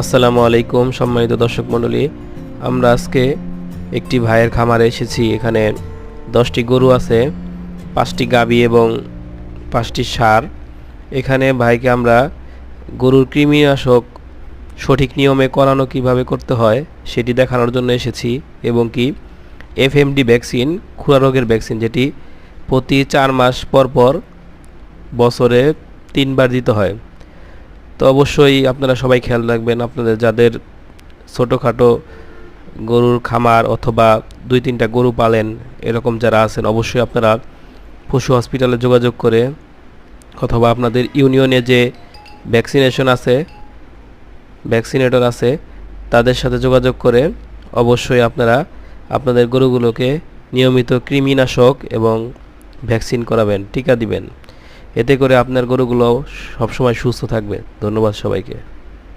আসসালামু আলাইকুম, সম্মানিত দর্শক মণ্ডলী। আমরা আজকে একটি ভাইয়ের খামারে এসেছি। এখানে দশটি গরু আছে, পাঁচটি গাবি এবং পাঁচটি সার। এখানে ভাইকে আমরা গরুর কৃমিনাশক সঠিক নিয়মে করানো কীভাবে করতে হয় সেটি দেখানোর জন্য এসেছি এবং কি এফ এফএমডি ভ্যাকসিন, খুরা রোগের ভ্যাকসিন, যেটি প্রতি চার মাস পর পর বছরে তিনবার দিতে হয়। তো অবশ্যই আপনারা সবাই খেয়াল রাখবেন, আপনাদের যাদের ছোটোখাটো গরুর খামার অথবা দুই তিনটা গরু পালেন, এরকম যারা আছেন, অবশ্যই আপনারা পশু হসপিটালে যোগাযোগ করে অথবা আপনাদের ইউনিয়নে যে ভ্যাকসিনেশন আছে, ভ্যাকসিনেটর আছে, তাদের সাথে যোগাযোগ করে অবশ্যই আপনারা আপনাদের গরুগুলোকে নিয়মিত কৃমিনাশক এবং ভ্যাকসিন করাবেন, টিকা দিবেন। এতে করে আপনার গরুগুলোও সবসময় সুস্থ থাকবে। ধন্যবাদ সবাইকে।